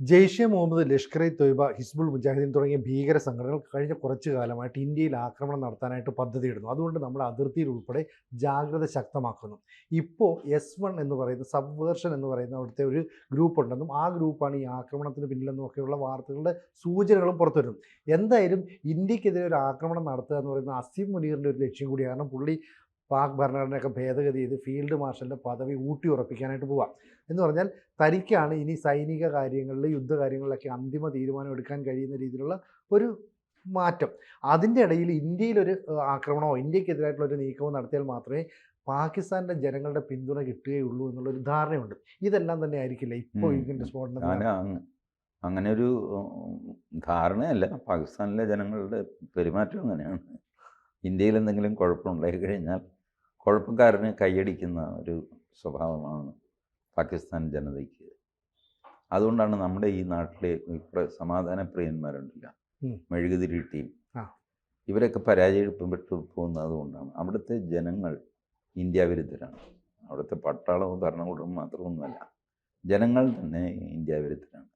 ജെയ്ഷെ മുഹമ്മദ് ലഷ്കർ ഇ തൊയ്ബ ഹിസ്ബുൾ മുജാഹിദ്ദീൻ തുടങ്ങിയ ഭീകര സംഘടനകൾ കഴിഞ്ഞ കുറച്ചു കാലമായിട്ട് ഇന്ത്യയിൽ ആക്രമണം നടത്താനായിട്ട് പദ്ധതിയിടുന്നു അതുകൊണ്ട് നമ്മൾ അതിർത്തിയിൽ ഉൾപ്പെടെ ജാഗ്രത ശക്തമാക്കുന്നു. ഇപ്പോൾ എസ് വൺ എന്ന് പറയുന്ന സബ്വേർഷൻ എന്ന് പറയുന്ന അവിടുത്തെ ഒരു ഗ്രൂപ്പ് ഉണ്ടെന്നും ആ ഗ്രൂപ്പാണ് ഈ ആക്രമണത്തിന് പിന്നിലെന്നും ഒക്കെയുള്ള വാർത്തകളുടെ സൂചനകളും പുറത്തു വരുന്നു എന്തായാലും ഇന്ത്യക്കെതിരെ ഒരു ആക്രമണം നടത്തുക എന്ന് പറയുന്ന അസീം മുനീറിന്റെ ഒരു ലക്ഷ്യം കൂടിയാണ് പുള്ളി പാക് ഭരണഘടനയൊക്കെ ഭേദഗതി ചെയ്ത് ഫീൽഡ് മാർഷലിന്റെ പദവി ഊട്ടി ഉറപ്പിക്കാനായിട്ട് പോവാം. എന്ന് പറഞ്ഞാൽ തനിക്കാണ് ഇനി സൈനിക കാര്യങ്ങളിൽ യുദ്ധകാര്യങ്ങളിലൊക്കെ അന്തിമ തീരുമാനം എടുക്കാൻ കഴിയുന്ന രീതിയിലുള്ള ഒരു മാറ്റം. അതിന്റെ ഇടയിൽ ഇന്ത്യയിലൊരു ആക്രമണമോ ഇന്ത്യക്കെതിരായിട്ടുള്ള ഒരു നീക്കമോ നടത്തിയാൽ മാത്രമേ പാകിസ്ഥാനിലെ ജനങ്ങളുടെ പിന്തുണ കിട്ടുകയുള്ളൂ എന്നുള്ളൊരു ധാരണയുണ്ട്. ഇതെല്ലാം തന്നെ ആയിരിക്കില്ല? ഇപ്പോൾ. ഇതിന്റെ സ്ഫോടനം അങ്ങനെ ഒരു ധാരണയല്ല. പാകിസ്ഥാനിലെ ജനങ്ങളുടെ പെരുമാറ്റം അങ്ങനെയാണ്. ഇന്ത്യയിൽ എന്തെങ്കിലും കുഴപ്പമുണ്ടായി കഴിഞ്ഞാൽ കുഴപ്പക്കാരന് കൈയടിക്കുന്ന ഒരു സ്വഭാവമാണ് പാകിസ്ഥാൻ ജനതയ്ക്ക്. അതുകൊണ്ടാണ് നമ്മുടെ ഈ നാട്ടിലെ സമാധാന പ്രിയന്മാരുണ്ടല്ല മെഴുകുതിരി ടീം. ഇവരൊക്കെ പരാജയപ്പെട്ടു പോകുന്നത് അതുകൊണ്ടാണ്. അവിടുത്തെ ജനങ്ങൾ ഇന്ത്യ വിരുദ്ധരാണ്. അവിടുത്തെ പട്ടാളവും ഭരണകൂടവും മാത്രമൊന്നുമല്ല ജനങ്ങൾ തന്നെ ഇന്ത്യ വിരുദ്ധരാണ്.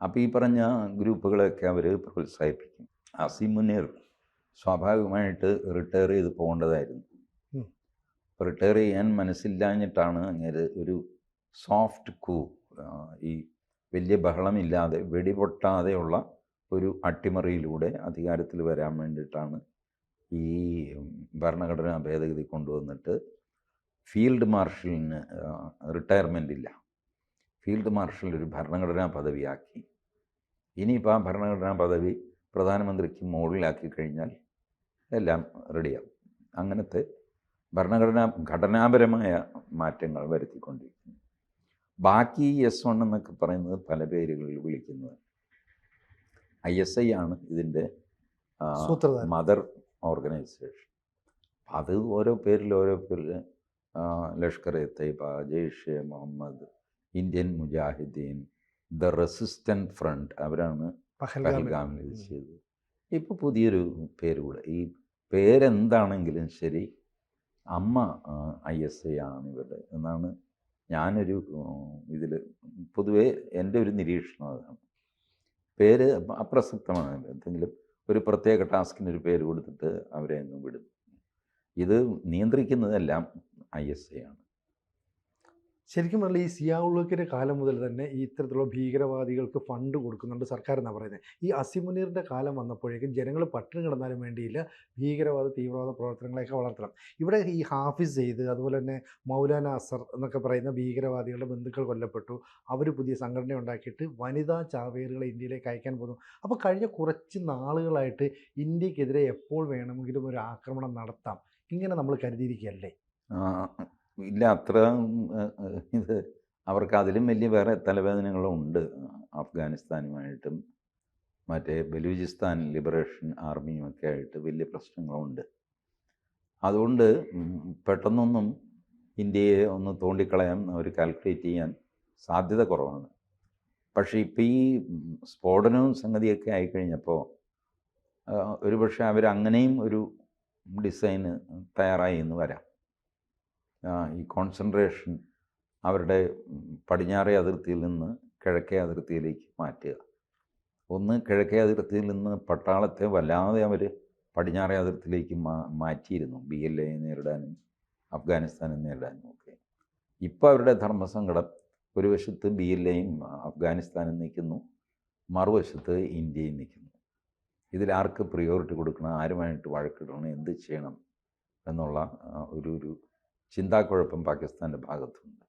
അപ്പോൾ ഈ പറഞ്ഞ ഗ്രൂപ്പുകളെയൊക്കെ അവർ പ്രോത്സാഹിപ്പിക്കും. അസീം മുനീർ സ്വാഭാവികമായിട്ട് റിട്ടയർ ചെയ്ത് പോകേണ്ടതായിരുന്നു. റിട്ടയർ ചെയ്യാൻ മനസ്സില്ലാഞ്ഞിട്ടാണ് അങ്ങനെ ഒരു സോഫ്റ്റ് കൂ ഈ വലിയ ബഹളമില്ലാതെ വെടിപൊട്ടാതെയുള്ള ഒരു അട്ടിമറിയിലൂടെ അധികാരത്തിൽ വരാൻ വേണ്ടിയിട്ടാണ് ഈ ഭരണഘടനാ ഭേദഗതി കൊണ്ടുവന്നിട്ട് ഫീൽഡ് മാർഷലിന് റിട്ടയർമെന്റ് ഇല്ല. ഫീൽഡ് മാർഷൽ ഒരു ഭരണഘടനാ പദവിയാക്കി. ഇനിയിപ്പോൾ ആ ഭരണഘടനാ പദവി പ്രധാനമന്ത്രിക്ക് മുകളിലാക്കി കഴിഞ്ഞാൽ എല്ലാം റെഡിയാവും അങ്ങനത്തെ ഭരണഘടനാ ഘടനാപരമായ മാറ്റങ്ങൾ വരുത്തിക്കൊണ്ടിരിക്കുന്നു. ബാക്കി എസ് വൺ എന്നൊക്കെ പറയുന്നത് പല പേരുകളിൽ വിളിക്കുന്നത് ഐ എസ് ഐ ആണ് ഇതിന്റെ മദർ ഓർഗനൈസേഷൻ. അത് ഓരോ പേരിൽ ഓരോ പേരിൽ Lashkar e Taiba Jaish Muhammad Indian Mujahideen the resistant front അവരാണ് പഹൽഗാമിൽ. ഇത് ചെയ്തത്. ഇപ്പോൾ പുതിയൊരു പേര് കൂടെ. ഈ പേരെന്താണെങ്കിലും ശരി അമ്മ ഐ എസ് ഐ ആണ് ഇവരുടെ എന്നാണ് ഞാനൊരു ഇതിൽ പൊതുവേ എന്റെ ഒരു നിരീക്ഷണം അതാണ്. പേര് അപ്രസക്തമാണ്. എന്തെങ്കിലും ഒരു പ്രത്യേക ടാസ്കിന് ഒരു പേര് കൊടുത്തിട്ട് അവരെ അങ്ങ് വിടും. ഇത് നിയന്ത്രിക്കുന്നതെല്ലാം ഐ എസ് ഐ ആണ്. ശരിക്കും പറഞ്ഞാൽ ഈ സിയാവുള്ളക്കിന്റെ കാലം മുതൽ തന്നെ ഈ ഇത്തരത്തിലുള്ള ഭീകരവാദികൾക്ക് ഫണ്ട് കൊടുക്കുന്നുണ്ട് സർക്കാർ എന്നാണ് പറയുന്നത്. ഈ അസിമുനീറിന്റെ കാലം വന്നപ്പോഴേക്കും ജനങ്ങൾ പട്ടിണി കിടന്നാലും വേണ്ടിയില്ല ഭീകരവാദ തീവ്രവാദ പ്രവർത്തനങ്ങളെയൊക്കെ വളർത്തണം. ഇവിടെ ഈ ഹാഫിസ് ചെയ്ത് അതുപോലെ തന്നെ മൗലാന അസർ എന്നൊക്കെ പറയുന്ന ഭീകരവാദികളുടെ ബന്ധുക്കൾ കൊല്ലപ്പെട്ടു. അവർ പുതിയ സംഘടന ഉണ്ടാക്കിയിട്ട് വനിതാ ചാവേറുകളെ ഇന്ത്യയിലേക്ക് അയക്കാൻ പോകുന്നു അപ്പോൾ കഴിഞ്ഞ കുറച്ച് നാളുകളായിട്ട് ഇന്ത്യക്കെതിരെ എപ്പോൾ വേണമെങ്കിലും ഒരു ആക്രമണം നടത്താം ഇങ്ങനെ നമ്മൾ കരുതിയിരിക്കുകയല്ലേ? ഇല്ല അത്ര ഇത് അവർക്ക് അതിലും വലിയ വേറെ തലവേദനകളുണ്ട് അഫ്ഗാനിസ്ഥാനുമായിട്ടും മറ്റേ ബലൂചിസ്ഥാൻ ലിബറേഷൻ ആർമിയും ഒക്കെ ആയിട്ട് വലിയ പ്രശ്നങ്ങളുണ്ട് അതുകൊണ്ട് പെട്ടെന്നൊന്നും ഇന്ത്യയെ ഒന്ന് തോണ്ടിക്കളയാൻ അവർ കാൽക്കുലേറ്റ് ചെയ്യാൻ സാധ്യത കുറവാണ്. പക്ഷേ ഇപ്പം ഈ സ്ഫോടനവും സംഗതിയൊക്കെ ആയിക്കഴിഞ്ഞപ്പോൾ ഒരുപക്ഷെ അവരങ്ങനെയും ഒരു ഡിസൈന് തയ്യാറായി എന്ന് വരാം. ഈ കോൺസെൻട്രേഷൻ അവരുടെ പടിഞ്ഞാറേ അതിർത്തിയിൽ നിന്ന് കിഴക്കേ അതിർത്തിയിലേക്ക് മാറ്റുക. ഒന്ന് കിഴക്കേ അതിർത്തിയിൽ നിന്ന് പട്ടാളത്തെ വല്ലാതെ അവർ പടിഞ്ഞാറേ അതിർത്തിയിലേക്ക് മാ മാറ്റിയിരുന്നു. ബി എൽ എ നേരിടാനും അഫ്ഗാനിസ്ഥാനെ നേരിടാനും ഒക്കെ. ഇപ്പോൾ അവരുടെ ധർമ്മസങ്കടം ഒരു വശത്ത് ബി എൽ എയും അഫ്ഗാനിസ്ഥാനും നിൽക്കുന്നു. മറുവശത്ത് ഇന്ത്യയും നിൽക്കുന്നു. ഇതിൽ ആർക്ക് പ്രിയോറിറ്റി കൊടുക്കണം ആരുമായിട്ട് വഴക്കിടണം എന്ത് ചെയ്യണം എന്നുള്ള ഒരു ഒരു ചിന്താക്കുഴപ്പം പാകിസ്ഥാന്റെ ഭാഗത്തുണ്ട്.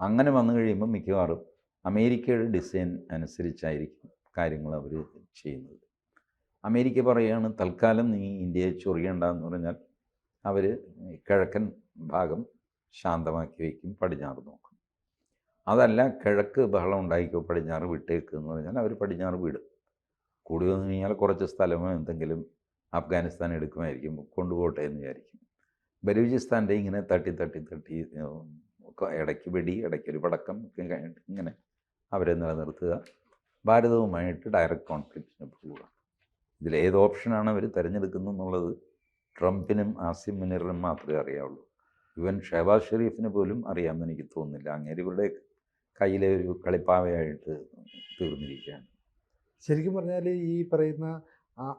അങ്ങനെ വന്നു കഴിയുമ്പോൾ മിക്കവാറും അമേരിക്കയുടെ ഡിസൈൻ അനുസരിച്ചായിരിക്കും കാര്യങ്ങൾ അവർ ചെയ്യുന്നത്. അമേരിക്ക പറയുകയാണ് തൽക്കാലം നീ ഇന്ത്യയെ ചൊറിയണ്ട എന്ന് പറഞ്ഞാൽ അവർ കിഴക്കൻ ഭാഗം ശാന്തമാക്കി വയ്ക്കും പടിഞ്ഞാറ് നോക്കും. അതല്ല കിഴക്ക് ബഹളം ഉണ്ടായിക്കോ പടിഞ്ഞാറ് വിട്ടേക്ക് എന്ന് പറഞ്ഞാൽ അവർ പടിഞ്ഞാറ് വിടും. കൂടി വന്നു കഴിഞ്ഞാൽ കുറച്ച് സ്ഥലമോ എന്തെങ്കിലും അഫ്ഗാനിസ്ഥാൻ എടുക്കുമായിരിക്കും കൊണ്ടുപോകട്ടെ എന്ന് വിചാരിക്കും. ബലൂചിസ്ഥാന്റെ ഇങ്ങനെ തട്ടി തട്ടി തട്ടി ഇടയ്ക്ക് വെടി ഇടയ്ക്ക് വെടി ഇടയ്ക്കൊരു പടക്കം ഇങ്ങനെ അവരെ നിലനിർത്തുക. ഭാരതവുമായിട്ട് ഡയറക്റ്റ് കോൺഫ്ലിക്റ്റിന് പോവുക. ഇതിലേത് ഓപ്ഷനാണ് അവർ തിരഞ്ഞെടുക്കുന്നത് എന്നുള്ളത് ട്രംപിനും ആസിം മുനീറിനും മാത്രമേ അറിയാവുള്ളൂ. ഇവൻ ഷഹബാസ് ഷെരീഫിന് പോലും അറിയാമെന്ന് എനിക്ക് തോന്നുന്നില്ല. അങ്ങേര് ഇവരുടെ കയ്യിലെ ഒരു കളിപ്പാവയായിട്ട് തീർന്നിരിക്കുകയാണ്. ശരിക്കും പറഞ്ഞാൽ ഈ പറയുന്ന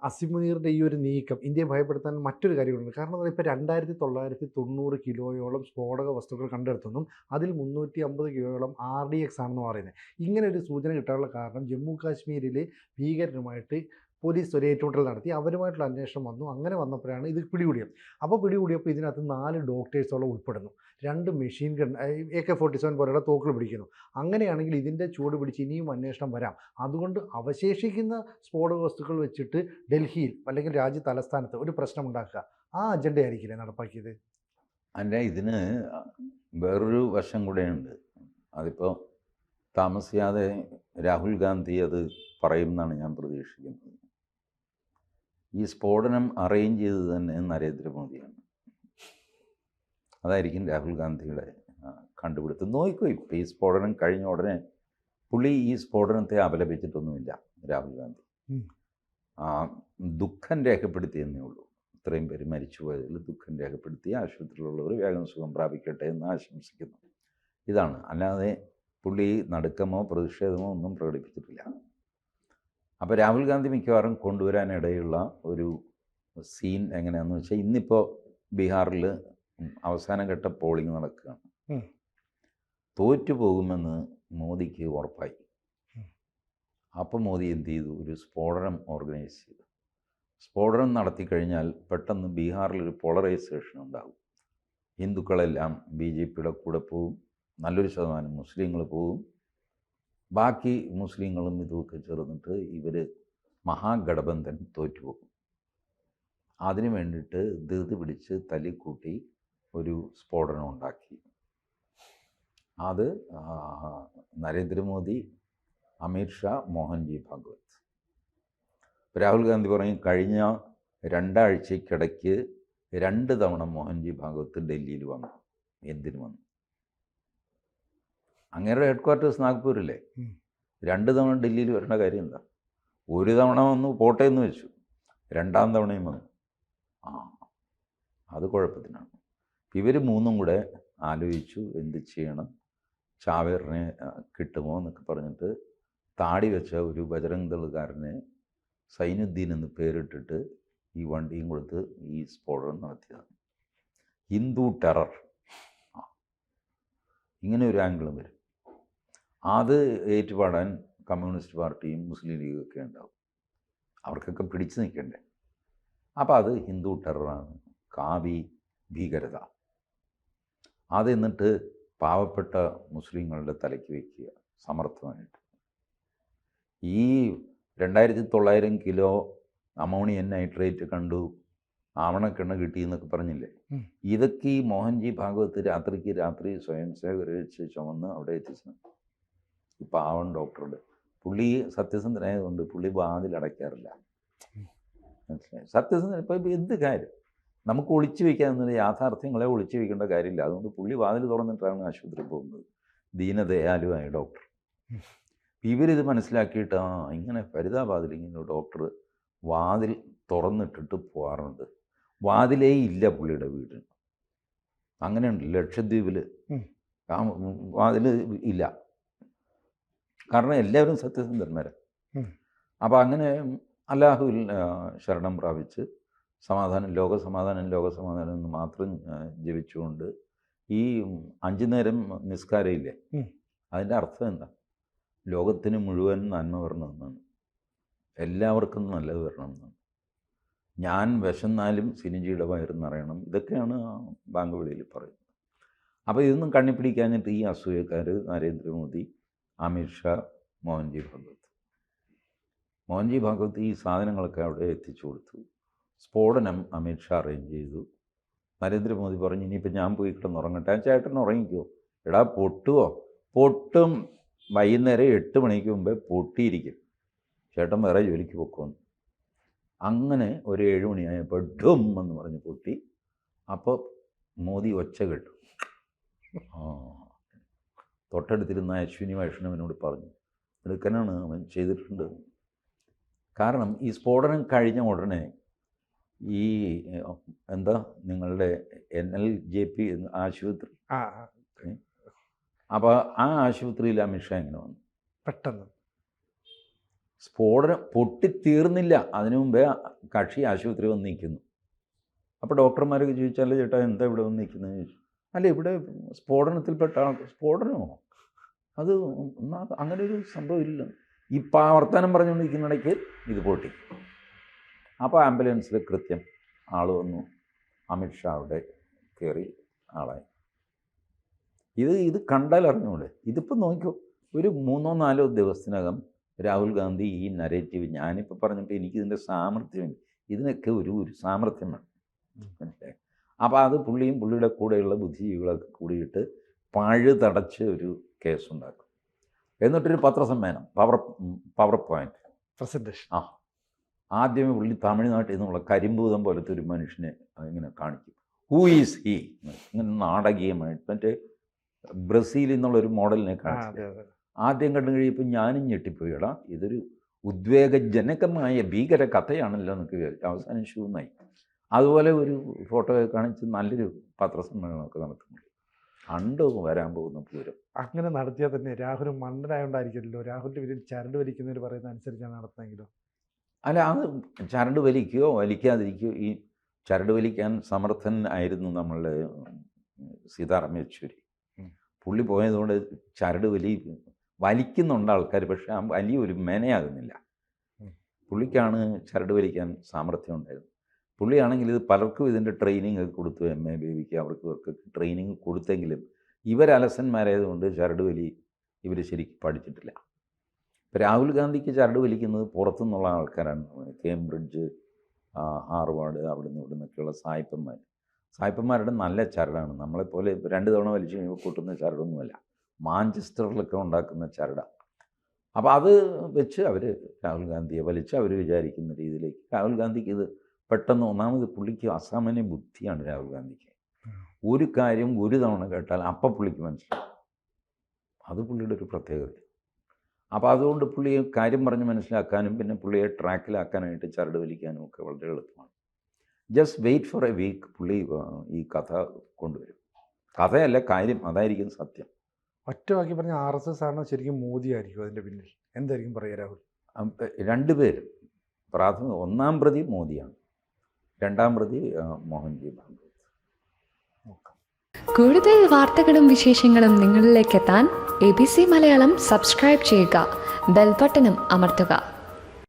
അസിം ഈ ഒരു നീക്കം ഇന്ത്യയെ ഭയപ്പെടുത്താൻ മറ്റൊരു കാര്യമുണ്ട് കാരണം ഇപ്പോൾ രണ്ടായിരത്തി തൊള്ളായിരത്തി തൊണ്ണൂറ് കിലോയോളം സ്ഫോടക വസ്തുക്കൾ കണ്ടെടുത്തെന്നും അതിൽ മുന്നൂറ്റി അമ്പത് കിലോയോളം ആർ ഡി എക്സ് ആണെന്ന് പറയുന്നത്. ഇങ്ങനെ ഒരു സൂചന കിട്ടാനുള്ള കാരണം ജമ്മു കാശ്മീരിലെ ഭീകരരുമായിട്ട് പോലീസ് ഒരു ഏറ്റുമുട്ടൽ നടത്തി. അവരുമായിട്ടുള്ള അന്വേഷണം വന്നു. അങ്ങനെ വന്നപ്പോഴാണ് ഇത് പിടികൂടിയത്. അപ്പോൾ പിടികൂടിയപ്പോൾ ഇതിനകത്ത് നാല് ഡോക്ടേഴ്സോളം ഉൾപ്പെടുന്നു. രണ്ട് machine gun A K forty seven പോലെയുള്ള തോക്കുകൾ പിടിക്കുന്നു. അങ്ങനെയാണെങ്കിൽ ഇതിന്റെ ചൂട് പിടിച്ച് ഇനിയും അന്വേഷണം വരാം. അതുകൊണ്ട് അവശേഷിക്കുന്ന സ്ഫോടക വസ്തുക്കൾ വെച്ചിട്ട് ഡൽഹിയിൽ അല്ലെങ്കിൽ രാജ്യ തലസ്ഥാനത്ത് ഒരു പ്രശ്നം ഉണ്ടാക്കുക. ആ അജണ്ട ആയിരിക്കില്ലേ നടപ്പാക്കിയത്? അല്ല ഇതിന് വേറൊരു വശം കൂടെയുണ്ട്. അതിപ്പോൾ താമസിയാതെ രാഹുൽ ഗാന്ധി അത് പറയുമെന്നാണ് ഞാൻ പ്രതീക്ഷിക്കുന്നത്. ഈ സ്ഫോടനം അറേഞ്ച് ചെയ്തത് തന്നെ നരേന്ദ്രമോദിയാണ്. അതായിരിക്കും രാഹുൽ ഗാന്ധിയുടെ കണ്ടുപിടുത്തം. നോക്കിക്കോ ഇപ്പോൾ ഈ സ്ഫോടനം കഴിഞ്ഞ ഉടനെ പുള്ളി ഈ സ്ഫോടനത്തെ അപലപിച്ചിട്ടൊന്നുമില്ല രാഹുൽ ഗാന്ധി. ആ, ദുഃഖം രേഖപ്പെടുത്തിയെന്നേ ഉള്ളൂ. ഇത്രയും പേര് മരിച്ചുപോയതിൽ ദുഃഖം രേഖപ്പെടുത്തി ആശുപത്രിയിലുള്ളവർ വേഗം സുഖം പ്രാപിക്കട്ടെ എന്ന് ആശംസിക്കുന്നു. ഇതാണ്. അല്ലാതെ പുള്ളി നടുക്കമോ പ്രതിഷേധമോ ഒന്നും പ്രകടിപ്പിച്ചിട്ടില്ല. അപ്പോൾ രാഹുൽ ഗാന്ധി മിക്കവാറും കൊണ്ടുവരാനിടയുള്ള ഒരു സീൻ എങ്ങനെയാണെന്ന് വെച്ചാൽ ഇന്നിപ്പോൾ ബീഹാറിൽ അവസാനഘട്ട പോളിംഗ് നടക്കുകയാണ്. തോറ്റുപോകുമെന്ന് തോറ്റു പോകുമെന്ന് മോദിക്ക് ഉറപ്പായി. അപ്പോൾ മോദി എന്ത് ചെയ്തു? ഒരു സ്ഫോടനം ഓർഗനൈസ് ചെയ്തു. സ്ഫോടനം നടത്തി കഴിഞ്ഞാൽ പെട്ടെന്ന് ബീഹാറിൽ ഒരു പോളറൈസേഷൻ ഉണ്ടാകും. ഹിന്ദുക്കളെല്ലാം ബി ജെ പിയുടെ കൂടെ പോവും. നല്ലൊരു ശതമാനം മുസ്ലിങ്ങൾ പോവും. ബാക്കി മുസ്ലിങ്ങളും ഇതുമൊക്കെ ചേർന്നിട്ട് ഇവർ മഹാഗഠബന്ധൻ തോറ്റുപോകും. അതിനു വേണ്ടിയിട്ട് ധൃതി പിടിച്ച് തല്ലിക്കൂട്ടി ഒരു സ്ഫോടനം ഉണ്ടാക്കി. അത് നരേന്ദ്രമോദി അമിത്ഷാ മോഹൻജി ഭാഗവത്. രാഹുൽ ഗാന്ധി പറയും കഴിഞ്ഞ രണ്ടാഴ്ചക്കിടയ്ക്ക് രണ്ട് തവണ മോഹൻജി ഭാഗവത് ഡൽഹിയിൽ വന്നു. എന്തിനു വന്നു? അങ്ങേരുടെ ഹെഡ് ക്വാർട്ടേഴ്സ് നാഗ്പൂരില്ലേ രണ്ട് തവണ ഡൽഹിയിൽ വരേണ്ട കാര്യം എന്താ? ഒരു തവണ വന്നു പോട്ടെ എന്ന് വെച്ചു. രണ്ടാം തവണയും വന്നു. ആ അത് കുഴപ്പത്തിനാണ്. ഇവർ മൂന്നും കൂടെ ആലോചിച്ചു എന്ത് ചെയ്യണം? ചാവേറിനെ കിട്ടുമോ എന്നൊക്കെ പറഞ്ഞിട്ട് താടി വെച്ച ഒരു ബജരംഗ് ദളുകാരനെ സൈനുദ്ദീൻ എന്ന് പേരിട്ടിട്ട് ഈ വണ്ടിയും കൊടുത്ത് ഈ സ്ഫോടനം നടത്തിയതാണ്. ഹിന്ദു ടെറർ. ഇങ്ങനെ ഒരു ആംഗിളും വരും. അത് ഏറ്റുപാടാൻ കമ്മ്യൂണിസ്റ്റ് പാർട്ടിയും മുസ്ലിം ലീഗും ഒക്കെ ഉണ്ടാവും. അവർക്കൊക്കെ പിടിച്ചു നിൽക്കണ്ടേ. അപ്പോൾ അത് ഹിന്ദു ടെററാണ്. കാവി ഭീകരത. അത് എന്നിട്ട് പാവപ്പെട്ട മുസ്ലിങ്ങളുടെ തലയ്ക്ക് വയ്ക്കുക സമർത്ഥമായിട്ട്. ഈ രണ്ടായിരത്തി തൊള്ളായിരം കിലോ അമോണിയൻ നൈട്രേറ്റ് കണ്ടു. ആവണക്കെണ്ണ കിട്ടി എന്നൊക്കെ പറഞ്ഞില്ലേ ഇതൊക്കെ ഈ മോഹൻജി ഭാഗവത്ത് രാത്രിക്ക് രാത്രി സ്വയം വെച്ച് ചുമന്ന് അവിടെ എത്തിച്ചു ഈ പാവം ഡോക്ടറുണ്ട്. പുള്ളി സത്യസന്ധനായതുകൊണ്ട് പുള്ളി വാതിൽ അടയ്ക്കാറില്ല. മനസ്സിലായി? സത്യസന്ധൻ ഇപ്പം ഇപ്പം എന്ത് കാര്യം? നമുക്ക് ഒളിച്ചു എന്നുള്ള യാഥാർത്ഥ്യങ്ങളെ ഒളിച്ചു വയ്ക്കേണ്ട കാര്യമില്ല. അതുകൊണ്ട് പുള്ളി വാതിൽ തുറന്നിട്ടാണ് ആശുപത്രിയിൽ പോകുന്നത്. ദീനദയാലുവായ ഡോക്ടർ. ഇവരിത് മനസ്സിലാക്കിയിട്ട് ആ ഇങ്ങനെ ഫരിദാബാദിൽ ഇങ്ങനെ ഡോക്ടർ വാതിൽ തുറന്നിട്ടിട്ട് പോകാറുണ്ട് വാതിലേ ഇല്ല പുള്ളിയുടെ വീടിന് അങ്ങനെയുണ്ട്. ലക്ഷദ്വീപിൽ. വാതിൽ ഇല്ല. കാരണം എല്ലാവരും സത്യസന്ധന്മാരാണ് ഉം. അപ്പോൾ അങ്ങനെ അല്ലാഹുവിൽ ശരണം പ്രാപിച്ച് സമാധാനം ലോകസമാധാനം ലോകസമാധാനം ലോക സമാധാനം എന്ന് മാത്രം ജീവിച്ചുകൊണ്ട് ജപിച്ചുകൊണ്ട് ഈ അഞ്ചു നേരം നിസ്കാരമില്ലേ അതിന്റെ അർത്ഥം എന്താ? ലോകത്തിന് മുഴുവൻ നന്മ വരണമെന്നാണ് എല്ലാവർക്കും നല്ലത് വരണമെന്നാണ് ഞാൻ വിശന്നാലും സിനിജിയുടെ വയറെന്ന് അറിയണം ഇതൊക്കെയാണ് ബാങ്ക് വിളിയിൽ പറയുന്നത്. അപ്പോൾ ഇതൊന്നും കണ്ണിപ്പിടിക്കാഞ്ഞിട്ട് ഈ അസൂയക്കാർ നരേന്ദ്രമോദി അമിത്ഷാ മോഹൻജി ഭഗവത്. മോഹൻജി ഭഗവത് ഈ സാധനങ്ങളൊക്കെ അവിടെ എത്തിച്ചു കൊടുത്തു. സ്ഫോടനം അമിത് ഷാ അറേഞ്ച് ചെയ്തു. നരേന്ദ്രമോദി പറഞ്ഞു ഇനിയിപ്പോൾ ഞാൻ പോയി കിടന്നുറങ്ങട്ടെ. ചേട്ടൻ ഉറങ്ങിക്കോ. എടാ പൊട്ടുവോ? പൊട്ടും. വൈകുന്നേരം എട്ട് മണിക്ക് മുമ്പേ പൊട്ടിയിരിക്കും. ചേട്ടൻ വേറെ ജോലിക്ക് പൊക്കുമെന്ന് അങ്ങനെ ഒരു ഏഴ് മണിയായപ്പോൾ ഡും എന്ന് പറഞ്ഞ് പൊട്ടി. അപ്പോൾ മോദി ഒച്ച കേട്ടു. ആ. തൊട്ടടുത്തിരുന്ന അശ്വിനി വൈഷ്ണവനോട് പറഞ്ഞു എടുക്കനാണ് അവൻ ചെയ്തിട്ടുണ്ട്. കാരണം ഈ സ്ഫോടനം കഴിഞ്ഞ ഉടനെ ഈ എന്താ നിങ്ങളുടെ എൻ എൽ ജെ പി ആശുപത്രി. അപ്പോൾ ആ. ആശുപത്രിയിൽ അമിത്ഷാ എങ്ങനെ വന്നു? പെട്ടെന്ന്. സ്ഫോടനം പൊട്ടിത്തീർന്നില്ല. അതിനു മുമ്പേ കക്ഷി ആശുപത്രി വന്ന് നിൽക്കുന്നു. അപ്പോൾ ഡോക്ടർമാരൊക്കെ ചോദിച്ചാൽ ചേട്ടാ എന്താ ഇവിടെ വന്ന് നിൽക്കുന്നത് ചോദിച്ചു? അല്ല ഇവിടെ സ്ഫോടനത്തിൽപ്പെട്ട ആൾ സ്ഫോടനമോ? അത് അങ്ങനെ ഒരു സംഭവം ഇല്ല. ഈ വർത്തമാനം പറഞ്ഞുകൊണ്ടിരിക്കുന്നിടയ്ക്ക് ഇത് പൊട്ടി. അപ്പോൾ ആംബുലൻസിൽ കൃത്യം ആൾ വന്നു. അമിത്ഷാ അവിടെ കയറി ആളായി. ഇത് ഇത് കണ്ടാൽ അറിഞ്ഞൂടെ? ഇതിപ്പോൾ നോക്കിയോ ഒരു മൂന്നോ നാലോ ദിവസത്തിനകം രാഹുൽ ഗാന്ധി ഈ നരേറ്റീവ് ഞാനിപ്പോൾ പറഞ്ഞപ്പോൾ എനിക്കിതിന്റെ സാമർഥ്യം ഇതിനൊക്കെ ഒരു ഒരു സാമർഥ്യം വേണം. മനസ്സിലായി? അപ്പോൾ അത് പുള്ളിയും പുള്ളിയുടെ കൂടെയുള്ള ബുദ്ധിജീവികളൊക്കെ കൂടിയിട്ട് പഴുതടച്ച് ഒരു കേസുണ്ടാക്കും. എന്നിട്ടൊരു പത്രസമ്മേളനം പവർ പവർ പോയിന്റ്. പ്രസന്റേഷൻ ആ. ആദ്യമേ പുള്ളി തമിഴ്നാട്ടിൽ നിന്നുള്ള കരിമ്പൂതം പോലത്തെ ഒരു മനുഷ്യനെ ഇങ്ങനെ കാണിക്കും. ഹൂ ഈസ് ഹീ ഇങ്ങനെ നാടകീയമായിട്ട് മറ്റേ ബ്രസീലിൽ നിന്നുള്ള ഒരു മോഡലിനെ കാണിച്ചു ആദ്യം കണ്ടു കഴിയുമ്പോൾ ഞാനും ഞെട്ടിപ്പോയിടാം. ഇതൊരു ഉദ്വേഗജനകമായ ഭീകര കഥയാണല്ലോ എന്നൊക്കെ വിചാരിച്ചു അവസാനം ഷൂന്നായി അതുപോലെ ഒരു ഫോട്ടോ കാണിച്ച് നല്ലൊരു പത്രസമ്മേളനമൊക്കെ നടത്തുന്നുണ്ട്. കണ്ടു വരാൻ പോകുന്ന പൂരം. അങ്ങനെ നടത്തിയാൽ തന്നെ രാഹുൽ മണ്ടനായോണ്ടായിരിക്കില്ലല്ലോ രാഹുലിന്റെ പേരിൽ ചരട് വലിക്കുന്നവർ പറയുന്ന അനുസരിച്ചാണ് നടത്തുന്നതെങ്കിലോ? അല്ല അത് ചരട് വലിക്കുകയോ വലിക്കാതിരിക്കുകയോ ഈ ചരട് വലിക്കാൻ സമർത്ഥൻ ആയിരുന്നു നമ്മളുടെ സീതാറാം യെച്ചൂരി. പുള്ളി പോയതുകൊണ്ട് ചരട് വലി വലിക്കുന്നുണ്ട് ആൾക്കാർ പക്ഷെ ആ വലിയ ഒരു മെനയാകുന്നില്ല. പുള്ളിക്കാണ് ചരട് വലിക്കാൻ സാമർഥ്യം ഉണ്ടായത് പുള്ളിയാണെങ്കിൽ ഇത് പലർക്കും ഇതിന്റെ ട്രെയിനിങ് ഒക്കെ കൊടുത്തു എം എ ബേബിക്ക് അവർക്ക് ഇവർക്ക് ട്രെയിനിങ് കൊടുത്തെങ്കിലും ഇവരലസന്മാരായതുകൊണ്ട് ചരട് വലി ഇവർ ശരിക്കും പഠിച്ചിട്ടില്ല. ഇപ്പം രാഹുൽ ഗാന്ധിക്ക് ചരട് വലിക്കുന്നത് പുറത്തുനിന്നുള്ള ആൾക്കാരാണ്. കേംബ്രിഡ്ജ് ഹാർവാർഡ് അവിടെ നിന്ന് ഇവിടെ നിന്നൊക്കെയുള്ള സായിപ്പന്മാർ. സായിപ്പന്മാരുടെ നല്ല ചരടാണ്. നമ്മളെപ്പോലെ രണ്ട് തവണ വലിച്ചു കഴിയുമ്പോൾ കൂട്ടുന്ന ചരടൊന്നുമല്ല. മാഞ്ചസ്റ്ററിലൊക്കെ ഉണ്ടാക്കുന്ന ചരടാണ് അപ്പോൾ അത് വെച്ച് അവർ രാഹുൽ ഗാന്ധിയെ വലിച്ച് അവർ വിചാരിക്കുന്ന രീതിയിലേക്ക് രാഹുൽ ഗാന്ധിക്ക് ഇത് പെട്ടെന്ന് ഒന്നാമത് പുള്ളിക്ക് അസാമാന്യ ബുദ്ധിയാണ് രാഹുൽ ഗാന്ധിക്ക്. ഒരു കാര്യം ഒരു തവണ കേട്ടാൽ അപ്പം പുള്ളിക്ക് മനസ്സിലാവും. അത് പുള്ളിയുടെ ഒരു പ്രത്യേകത. അപ്പോൾ അതുകൊണ്ട് പുള്ളിയെ കാര്യം പറഞ്ഞ് മനസ്സിലാക്കാനും പിന്നെ പുള്ളിയെ ട്രാക്കിലാക്കാനായിട്ട് ചരട് വലിക്കാനും ഒക്കെ വളരെ എളുപ്പമാണ്. Just wait for a week പുള്ളി ഈ കഥ കൊണ്ടുവരും. കഥയല്ല കാര്യം അതായിരിക്കും സത്യം. ഒറ്റ വാക്കി പറഞ്ഞ ആർ എസ് എസ് ആണോ ശരിക്കും മോദി ആയിരിക്കും അതിന്റെ പിന്നിൽ? എന്തായിരിക്കും പറയുക രാഹുൽ? രണ്ടുപേരും. പ്രാഥമിക ഒന്നാം പ്രതി മോദിയാണ്. രണ്ടാം പ്രതി മോഹൻജി ഭാഗവത് കൂടുതൽ വാർത്തകളും വിശേഷങ്ങളും നിങ്ങളിലേക്ക് എത്താൻ A B C Malayalam subscribe ചെയ്യുക. ബെൽബട്ടനും അമർത്തുക.